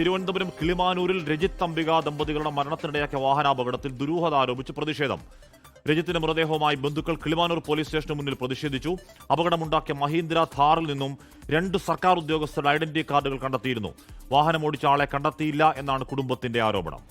തിരുവനന്തപുരം കിളിമാനൂരിൽ രജിത് അംബിക ദമ്പതികളുടെ മരണത്തിനിടയാക്കിയ വാഹനാപകടത്തിൽ ദുരൂഹത ആരോപിച്ച് പ്രതിഷേധം. രജിത്തിന്റെ മൃതദേഹവുമായി ബന്ധുക്കൾ കിളിമാനൂർ പോലീസ് സ്റ്റേഷന് മുന്നിൽ പ്രതിഷേധിച്ചു. അപകടമുണ്ടാക്കിയ മഹീന്ദ്ര ഥാറിൽ നിന്നും രണ്ട് സർക്കാർ ഉദ്യോഗസ്ഥരുടെ ഐഡന്റിറ്റി കാർഡുകൾ കണ്ടെത്തിയിരുന്നു. വാഹനം ഓടിച്ച ആളെ കണ്ടെത്തിയില്ല എന്നാണ് കുടുംബത്തിന്റെ ആരോപണം.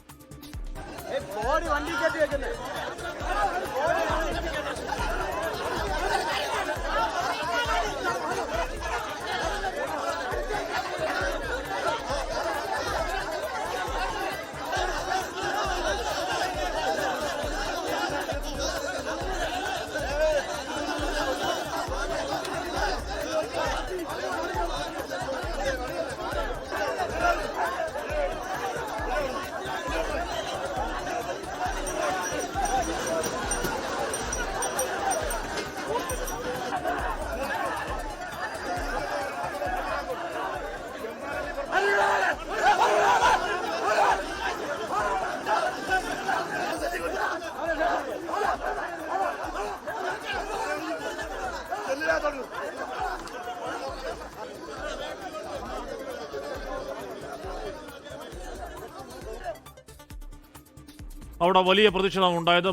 അവിടെ വലിയ പ്രതിഷേധം ഉണ്ടായത്.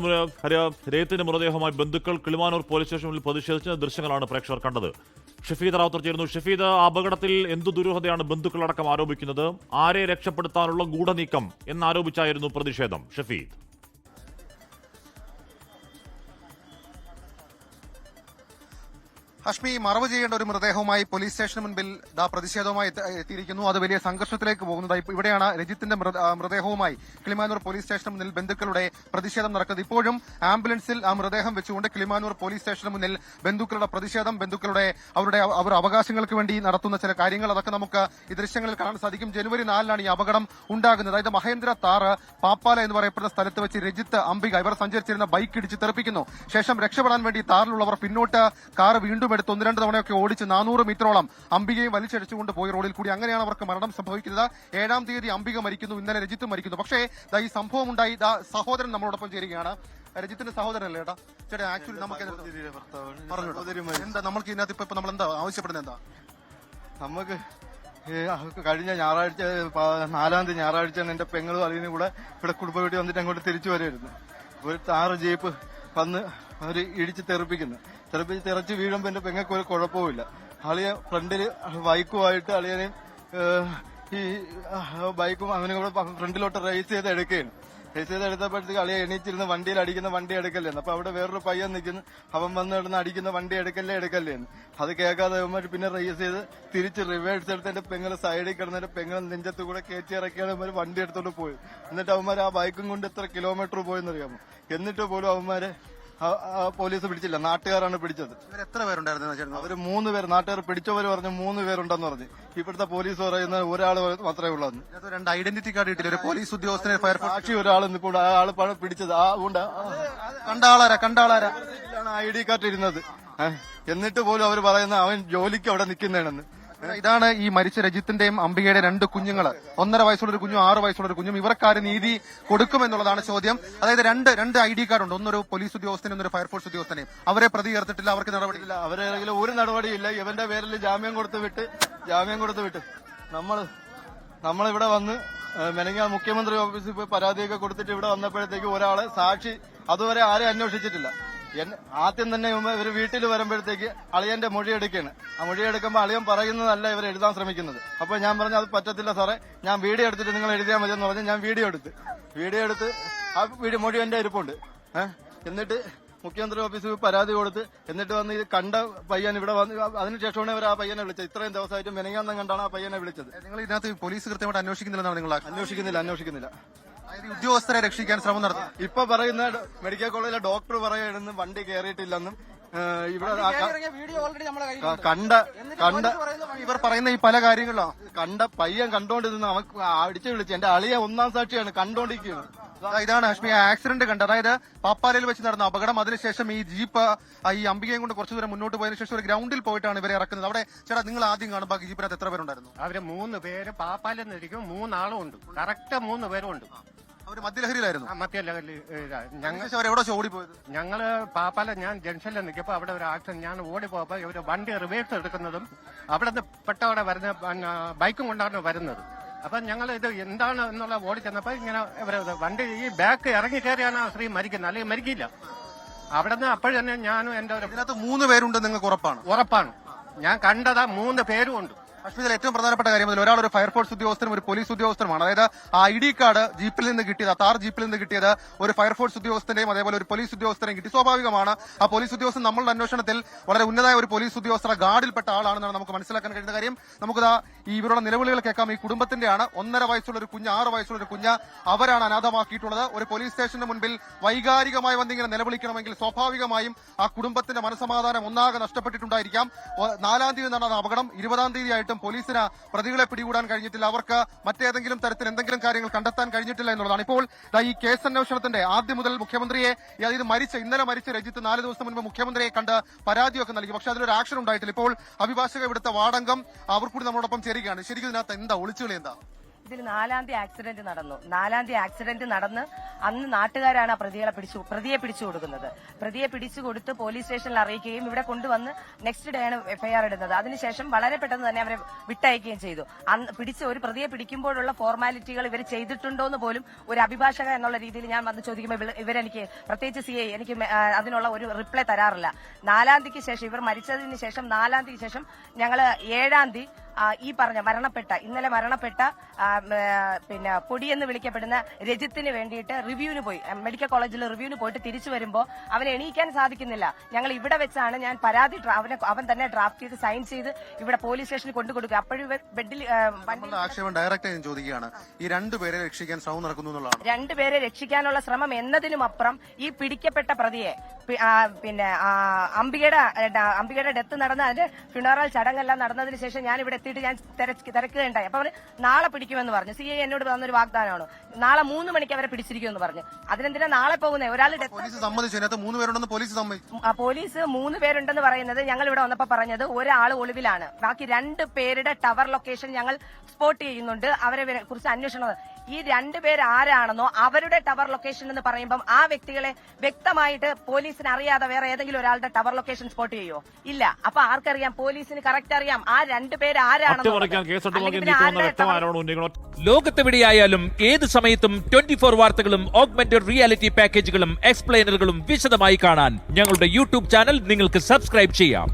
രേത്തിന്റെ മൃതദേഹവുമായി ബന്ധുക്കൾ കിളിമാനൂർ പോലീസ് സ്റ്റേഷനിൽ പ്രതിഷേധിച്ച ദൃശ്യങ്ങളാണ് പ്രേക്ഷകർ കണ്ടത്. ഷഫീദ് റാവുത്തർ ചേരുന്നു. ഷഫീദ് അപകടത്തിൽ എന്തു ദുരൂഹതയാണ് ബന്ധുക്കളടക്കം ആരോപിക്കുന്നത്? ആരെ രക്ഷപ്പെടുത്താനുള്ള ഗൂഢനീക്കം എന്നാരോപിച്ചായിരുന്നു പ്രതിഷേധം? ഷഫീദ്. ഹഷ്മി മറവ് ചെയ്യേണ്ട ഒരു മൃതദേഹവുമായി പോലീസ് സ്റ്റേഷന് മുൻപിൽ ദാ പ്രതിഷേധവുമായി എത്തിയിരിക്കുന്നു. അത് വലിയ സംഘർഷത്തിലേക്ക് പോകുന്നതായി ഇവിടെയാണ് രജിത്തിന്റെ മൃതദേഹവുമായി കിളിമാനൂർ പോലീസ് സ്റ്റേഷന് മുന്നിൽ ബന്ധുക്കളുടെ പ്രതിഷേധം നടക്കുന്നത്. ഇപ്പോഴും ആംബുലൻസിൽ ആ മൃതദേഹം വെച്ചുകൊണ്ട് കിളിമാനൂർ പോലീസ് സ്റ്റേഷന് മുന്നിൽ ബന്ധുക്കളുടെ പ്രതിഷേധം ബന്ധുക്കളുടെ അവരുടെ അവർ അവകാശങ്ങൾക്ക് വേണ്ടി നടത്തുന്ന ചില കാര്യങ്ങൾ അതൊക്കെ നമുക്ക് ഈ ദൃശ്യങ്ങളിൽ കാണാൻ സാധിക്കും. ജനുവരി നാലിനാണ് ഈ അപകടം ഉണ്ടാകുന്നത്. അതായത് മഹേന്ദ്ര താറ് പാപ്പാല എന്ന് പറയപ്പെടുന്ന സ്ഥലത്ത് വെച്ച് രജിത്ത് അംബിക ഇവർ സഞ്ചരിച്ചിരുന്ന ബൈക്ക് ഇടിച്ച് തെറിപ്പിക്കുന്നു. ശേഷം രക്ഷപ്പെടാൻ വേണ്ടി താറിലുള്ളവർ പിന്നോട്ട് കാർ വീണ്ടും എടുത്ത് ഒന്ന് രണ്ട് തവണയൊക്കെ ഓടിച്ച് നാനൂറ് മീറ്ററോളം അംബികയെ വലിച്ചടിച്ചുകൊണ്ട് പോയി റോഡിൽ കൂടി. അങ്ങനെയാണ് അവർക്ക് മരണം സംഭവിക്കുന്നത്. ഏഴാം തീയതി അംബിക മരിക്കുന്നു ഇന്നലെ രജിത്ത് മരിക്കുന്നു. പക്ഷേ ഈ സംഭവം ഉണ്ടായി. സഹോദരൻ നമ്മളോടൊപ്പം ചേരുകയാണ്. രജിത്തിന്റെ സഹോദരൻ അല്ലേ ചേട്ടാ ആക്ച്വലി നമുക്ക് പറഞ്ഞു എന്താ നമ്മൾക്ക് ഇതിനകത്ത് ഇപ്പൊ നമ്മൾ എന്താ ആവശ്യപ്പെടുന്നത് എന്താ? നമുക്ക് കഴിഞ്ഞ ഞായറാഴ്ച നാലാം തീയതി ഞായറാഴ്ച എന്റെ പെങ്ങളും അതിനും കൂടെ ഇവിടെ കുടുംബ വീട്ടിൽ വന്നിട്ട് അങ്ങോട്ട് തിരിച്ചു വരുമായിരുന്നു ഒരു ആറ് ജീപ്പ് വന്ന് അവർ ഇടിച്ച് തെറിപ്പിക്കുന്നു. തെറിപ്പിച്ച് തെറിച്ച് വീഴുമ്പോൾ എന്റെ പെങ്ങൾക്ക് ഒരു കുഴപ്പവുമില്ല. അളിയ ഫ്രണ്ടിൽ ബൈക്കുമായിട്ട് അളിയനെയും ഈ ബൈക്കും അവനും കൂടെ ഫ്രണ്ടിലോട്ട് റേസ് ചെയ്ത് എടുക്കുകയാണ്. റേസ് ചെയ്ത് എടുത്തപ്പോഴത്തേക്ക് അളിയെ എണീച്ചിരുന്ന് വണ്ടിയിൽ അടിക്കുന്ന വണ്ടി എടുക്കല്ലേ അപ്പൊ അവിടെ വേറൊരു പയ്യൻ നിൽക്കുന്നു അവൻ വന്ന് കിടന്ന് അടിക്കുന്ന വണ്ടി എടുക്കല്ലേ എടുക്കല്ലേന്ന്. അത് കേൾക്കാതെ അവന്മാർ പിന്നെ റേസ് ചെയ്ത് തിരിച്ച് റിവേഴ്സ് എടുത്ത് എന്റെ പെങ്ങൾ സൈഡിൽ കിടന്ന് പെങ്ങളെ നെഞ്ചത്ത് കൂടെ കയറ്റി ഇറക്കിയാണ് അവന്മാർ വണ്ടി എടുത്തോണ്ട് പോയി എന്നിട്ട് അവന്മാർ ആ ബൈക്കും കൊണ്ട് എത്ര കിലോമീറ്റർ പോയെന്നറിയാമോ? എന്നിട്ട് പോലും അവന്മാര് പോലീസ് പിടിച്ചില്ല. നാട്ടുകാരാണ് പിടിച്ചത്. ഇവർ എത്ര പേരുണ്ടായിരുന്നു അവർ മൂന്ന് പേര്. നാട്ടുകാർ പിടിച്ചവര് പറഞ്ഞു മൂന്ന് പേരുണ്ടെന്ന് പറഞ്ഞു. ഇവിടുത്തെ പോലീസ് പറയുന്ന ഒരാൾ മാത്രമേ ഉള്ളൂ രണ്ട് ഐഡന്റിറ്റി കാർഡ് കിട്ടില്ല ഒരു പോലീസ് ഉദ്യോഗസ്ഥനെ സാക്ഷി ഒരാൾ ഇപ്പോൾ പിടിച്ചത്. ആ ഉണ്ട്. കണ്ടാളാരാ? കണ്ടാളാരാ? ഐ ഡി കാർഡ് ഇരുന്നത് എന്നിട്ട് പോലും അവർ പറയുന്ന അവൻ ജോലിക്ക് അവിടെ നിൽക്കുന്നതാണെന്ന്. ഇതാണ് ഈ മരിച്ച രജിത്തിന്റെയും അംബികയുടെ രണ്ട് കുഞ്ഞുങ്ങൾ ഒന്നര വയസ്സുള്ള ഒരു കുഞ്ഞും ആറ് വയസ്സുള്ള ഒരു കുഞ്ഞും ഇവർക്കാര് നീതി കൊടുക്കുമെന്നുള്ളതാണ് ചോദ്യം. അതായത് രണ്ട് രണ്ട് ഐ ഡി കാർഡ് ഉണ്ട് ഒന്നൊരു പോലീസ് ഉദ്യോഗസ്ഥനും ഒന്നൊരു ഫയർഫോഴ്സ് ഉദ്യോഗസ്ഥനെയും. അവരെ പ്രതി ചേർത്തിട്ടില്ല അവർക്ക് നടപടിയില്ല. ഇല്ല അവരെ ഒരു നടപടിയില്ല. ഇവന്റെ പേരിൽ ജാമ്യം കൊടുത്തു വിട്ട് ജാമ്യം കൊടുത്ത് വിട്ട്. നമ്മൾ നമ്മളിവിടെ വന്ന് മെനങ്ങ മുഖ്യമന്ത്രി ഓഫീസിൽ പോയി പരാതിയൊക്കെ കൊടുത്തിട്ട് ഇവിടെ വന്നപ്പോഴത്തേക്ക് ഒരാളെ സാക്ഷി അതുവരെ ആരെയും അന്വേഷിച്ചിട്ടില്ല. ആദ്യം തന്നെ ഇവർ വീട്ടിൽ വരുമ്പോഴത്തേക്ക് അളിയന്റെ മൊഴി എടുക്കുകയാണ്. ആ മൊഴി എടുക്കുമ്പോൾ അളിയൻ പറയുന്നതല്ല ഇവർ എഴുതാൻ ശ്രമിക്കുന്നത്. അപ്പൊ ഞാൻ പറഞ്ഞു അത് പറ്റത്തില്ല സാറേ. ഞാൻ വീഡിയോ എടുത്തിട്ട് നിങ്ങൾ എഴുതിയാൽ മതി എന്ന് പറഞ്ഞ് ഞാൻ വീഡിയോ എടുത്ത്. വീഡിയോ എടുത്ത് ആ വീഡിയോ മൊഴി എന്റെ ഇരിപ്പുണ്ട്. എന്നിട്ട് മുഖ്യമന്ത്രി ഓഫീസിൽ പരാതി കൊടുത്ത് എന്നിട്ട് വന്ന് ഇത് കണ്ട പയ്യൻ ഇവിടെ വന്ന് അതിനുശേഷമാണ് ഇവർ ആ പയ്യനെ വിളിച്ചത്. ഇത്രയും ദിവസമായിട്ടും മെനങ്ങാന്നും കണ്ടാണ് ആ പയ്യനെ വിളിച്ചത്. നിങ്ങൾ ഇതിനകത്ത് പോലീസ് കൃത്യമായിട്ട് അന്വേഷിക്കുന്നില്ലെന്നാണ് നിങ്ങൾ അന്വേഷിക്കുന്നില്ല അന്വേഷിക്കുന്നില്ല. ഉദ്യോഗസ്ഥരെ രക്ഷിക്കാൻ ശ്രമം നടത്തി. ഇപ്പൊ പറയുന്ന മെഡിക്കൽ കോളേജിലെ ഡോക്ടർ പറയുന്നു വണ്ടി കയറിയിട്ടില്ലെന്നും ഇവിടെ കണ്ട കണ്ട ഇവർ പറയുന്ന ഈ പല കാര്യങ്ങളോ. കണ്ട പയ്യൻ കണ്ടോണ്ടിരുന്ന അവക്ക് അടിച്ചു വിളിച്ചു. എന്റെ അളിയ ഒന്നാം സാക്ഷിയാണ് കണ്ടോണ്ടിരിക്കുകയാണ്. അതാ ഇതാണ് അഷ്മി ആക്സിഡന്റ് കണ്ടത് അതായത് പാപ്പാലയിൽ വെച്ച് നടന്ന അപകടം. അതിനുശേഷം ഈ ജീപ്പ് ഈ അംബികയും കൊണ്ട് കുറച്ചു ദൂരം മുന്നോട്ട് പോയതിനു ശേഷം ഒരു ഗ്രൗണ്ടിൽ പോയിട്ടാണ് ഇവരെ ഇറക്കുന്നത്. അവിടെ ചേട്ടാ നിങ്ങൾ ആദ്യം കാണും. ബാക്കി ജീപ്പിനകത്ത് എത്ര പേരുണ്ടായിരുന്നു? അവർ മൂന്ന് പേര് പാപ്പാലെന്നിരിക്കും മൂന്നാളും ഉണ്ട്. കറക്റ്റ് മൂന്ന് പേരും ഉണ്ട്. അവർ മദ്യലഹരിയിലായിരുന്നു. ഞങ്ങൾ ഓടിപ്പോയത് ഞങ്ങൾ പാപ്പാല ഞാൻ ജംഗ്ഷനിൽ നിൽക്കപ്പോ അവിടെ ഒരു ആക്സിഡന്റ് ഞാൻ ഓടി പോയപ്പോ ഇവർ വണ്ടി റിവേഴ്സ് എടുക്കുന്നതും അവിടെ നിന്ന് പെട്ടവിടെ വരുന്ന പിന്നെ ബൈക്കും കൊണ്ടാണ് വരുന്നത്. അപ്പൊ ഞങ്ങൾ ഇത് എന്താണ് എന്നുള്ള ഓടി ചെന്നപ്പോ ഇങ്ങനെ ഇവർ ഇത് വണ്ടി ഈ ബാക്ക് ഇറങ്ങി കയറിയാണ് ആ സ്ത്രീ മരിക്കുന്നത്. അല്ലെങ്കിൽ മരിക്കില്ല. അവിടെ നിന്ന് അപ്പോഴന്നെ ഞാനും എന്റെ ഒരു ഇതിനകത്ത് മൂന്ന് പേരുണ്ട് നിങ്ങൾക്ക് ഉറപ്പാണ്. ഉറപ്പാണ്. ഞാൻ കണ്ടതാ മൂന്ന് പേരും ഉണ്ട്. അശ്വിതിൽ ഏറ്റവും പ്രധാനപ്പെട്ട കാര്യം ഒരാൾ ഒരു ഫയർഫോഴ്സ് ഉദ്യോഗസ്ഥനും ഒരു പോലീസ് ഉദ്യോഗസ്ഥനുമാണ്. അതായത് ആ ഐ ഡി കാർഡ് ജീപ്പിൽ നിന്ന് കിട്ടിയത് താർ ജീപ്പിൽ നിന്ന് കിട്ടിയത് ഒരു ഫയർഫോഴ്സ് ഉദ്യോഗസ്ഥന്റെയും അതേപോലെ ഒരു പോലീസ് ഉദ്യോഗസ്ഥനെയും കിട്ടി. സ്വാഭാവികമാണ് ആ പോലീസ് ഉദ്യോഗസ്ഥൻ നമ്മളുടെ അന്വേഷണത്തിൽ വളരെ ഉന്നതമായ ഒരു പോലീസ് ഉദ്യോഗസ്ഥരുടെ ഗാർഡിൽപ്പെട്ട ആളാണെന്നാണ് നമുക്ക് മനസ്സിലാക്കാൻ കഴിയുന്ന കാര്യം. നമുക്കിതാ ഈ ഇവരുടെ നിലവിളികൾ കേൾക്കാം. ഈ കുടുംബത്തിന്റെയാണ് ഒന്നര വയസ്സുള്ള ഒരു കുഞ്ഞ് ആറ് വയസ്സുള്ള ഒരു കുഞ്ഞ് അവരാണ് അനാഥമാക്കിയിട്ടുള്ളത്. ഒരു പോലീസ് സ്റ്റേഷന് മുൻപിൽ വൈകാരികമായി വന്നിങ്ങനെ നിലവിളിക്കണമെങ്കിൽ സ്വാഭാവികമായും ആ കുടുംബത്തിന്റെ മനസമാധാനം ഒന്നാകെ നഷ്ടപ്പെട്ടിട്ടുണ്ടായിരിക്കാം. നാലാം തീയതി നടന്ന അപകടം. ഇരുപതാം തീയതി പോലീസിന് പ്രതികളെ പിടികൂടാൻ കഴിഞ്ഞിട്ടില്ല. അവർക്ക് മറ്റേതെങ്കിലും തരത്തിൽ എന്തെങ്കിലും കാര്യങ്ങൾ കണ്ടെത്താൻ കഴിഞ്ഞിട്ടില്ല എന്നുള്ളതാണ്. ഇപ്പോൾ ഈ കേസ് അന്വേഷണത്തിന്റെ ആദ്യം മുതൽ മുഖ്യമന്ത്രിയെ അതായത് മരിച്ച ഇന്നലെ മരിച്ച രജിത്ത് നാല് ദിവസം മുൻപ് മുഖ്യമന്ത്രിയെ കണ്ട് പരാതിയൊക്കെ നൽകി. പക്ഷെ അതിലൊരു ആക്ഷൻ ഉണ്ടായിട്ടില്ല. ഇപ്പോൾ അഭിഭാഷക ഇവിടുത്തെ വാടങ്കം അവർ കൂടി നമ്മളോടൊപ്പം ചേരുകയാണ്. ശരിക്കും ഇതിനകത്ത് എന്താ ഒളിച്ചുകളി എന്താ? ഇതിൽ നാലാം തീയതി ആക്സിഡന്റ് നടന്നു. നാലാം തീയതി ആക്സിഡന്റ് നടന്ന് അന്ന് നാട്ടുകാരാണ് ആ പ്രതികളെ പിടിച്ചു പ്രതിയെ പിടിച്ചു കൊടുക്കുന്നത്. പ്രതിയെ പിടിച്ചു കൊടുത്ത് പോലീസ് സ്റ്റേഷനിൽ അറിയിക്കുകയും ഇവിടെ കൊണ്ടുവന്ന് നെക്സ്റ്റ് ഡേ ആണ് എഫ്ഐആർ ഇടുന്നത്. അതിനുശേഷം വളരെ പെട്ടെന്ന് തന്നെ അവരെ വിട്ടയക്കുകയും ചെയ്തു. അന്ന് പിടിച്ച ഒരു പ്രതിയെ പിടിക്കുമ്പോഴുള്ള ഫോർമാലിറ്റികൾ ഇവർ ചെയ്തിട്ടുണ്ടോ എന്ന് പോലും ഒരു അഭിഭാഷക എന്നുള്ള രീതിയിൽ ഞാൻ വന്ന് ചോദിക്കുമ്പോൾ ഇവരെനിക്ക് പ്രത്യേകിച്ച് സി ഐ എനിക്ക് അതിനുള്ള ഒരു റിപ്ലൈ തരാറില്ല. നാലാം തീയതിക്ക് ശേഷം ഇവർ മരിച്ചതിന് ശേഷം നാലാം തീയതിക്ക് ശേഷം ഞങ്ങൾ ഏഴാം തീയതി ഈ പറഞ്ഞ മരണപ്പെട്ട ഇന്നലെ മരണപ്പെട്ട പിന്നെ പൊടി എന്ന് വിളിക്കപ്പെടുന്ന രജിത്തിന് വേണ്ടിയിട്ട് റിവ്യൂവിന് പോയി. മെഡിക്കൽ കോളേജിൽ റിവ്യൂവിന് പോയിട്ട് തിരിച്ചു വരുമ്പോൾ അവനെ എണീക്കാൻ സാധിക്കുന്നില്ല. ഞങ്ങൾ ഇവിടെ വെച്ചാണ് ഞാൻ പരാതി അവനെ അവൻ തന്നെ ഡ്രാഫ്റ്റ് ചെയ്ത് സൈൻ ചെയ്ത് ഇവിടെ പോലീസ് സ്റ്റേഷനിൽ കൊണ്ടു കൊടുക്കുക. അപ്പോഴും ബെഡിൽ ആക്ഷേപം ഡയറക്റ്റ് ഞാൻ ചോദിക്കുകയാണ്. ഈ രണ്ടുപേരെ രക്ഷിക്കാൻ ശ്രമം നടക്കുന്നു എന്നുള്ളതാണ്. രണ്ടുപേരെ രക്ഷിക്കാനുള്ള ശ്രമം എന്നതിനും അപ്പുറം ഈ പിടിക്കപ്പെട്ട പ്രതിയെ പിന്നെ അംബികയുടെ അംബികയുടെ ഡെത്ത് നടന്ന അതിന്റെ ഫ്യൂണറൽ ചടങ്ങെല്ലാം നടന്നതിന് ശേഷം ഞാൻ ഇവിടെ എത്തിയിട്ട് ഞാൻ തിരക്ക് തിരക്കുകയുണ്ടായി. അപ്പൊ അവർ നാളെ പിടിക്കുമെന്ന് പറഞ്ഞു. സി ഐ എന്നോട് തന്നൊരു വാഗ്ദാനമാണ്? നാളെ മൂന്ന് മണിക്ക് അവരെ പിടിച്ചിരിക്കുമെന്ന് പറഞ്ഞു. അതിനെന്തിനാ നാളെ പോകുന്നത് ഒരാൾ പോലീസ് സമ്മതിച്ചു. ഇതിനകത്ത് മൂന്ന് പേരുണ്ടെന്ന് പോലീസ് സമ്മതിച്ചു. പോലീസ് മൂന്ന് പേരുണ്ടെന്ന് പറയുന്നത് ഞങ്ങൾ ഇവിടെ വന്നപ്പോ പറഞ്ഞത് ഒരാൾ ഒളിവിലാണ്. ബാക്കി രണ്ട് പേരുടെ ടവർ ലൊക്കേഷൻ ഞങ്ങൾ സ്പോട്ട് ചെയ്യുന്നുണ്ട്. അവരെ വരെ- കുറിച്ച് അന്വേഷണം ഈ രണ്ട് പേര് ആരാണെന്നോ അവരുടെ ടവർ ലൊക്കേഷൻ എന്ന് പറയുമ്പോൾ ആ വ്യക്തികളെ വ്യക്തമായിട്ട് പോലീസിന് അറിയാതെ വേറെ ഏതെങ്കിലും ഒരാളുടെ ടവർ ലൊക്കേഷൻ സ്പോട്ട് ചെയ്യോ ഇല്ല. അപ്പൊ ആർക്കറിയാം? പോലീസിന് കറക്റ്റ് അറിയാം. ആ രണ്ട് പേര് അട്ടിമറിക്കാൻ കേസെട്ട് നോക്കി നീക്കുമെന്ന വ്യക്തമായ ആരോപണം ഉന്നയിക്കണം ലോകത്തെവിടെയായാലും ഏത് സമയത്തും ട്വന്റി ഫോർ വാർത്തകളും ഓഗ്മെന്റഡ് റിയാലിറ്റി പാക്കേജുകളും എക്സ്പ്ലെയിനറുകളും വിശദമായി കാണാൻ ഞങ്ങളുടെ യൂട്യൂബ് ചാനൽ നിങ്ങൾക്ക് സബ്സ്ക്രൈബ് ചെയ്യാം.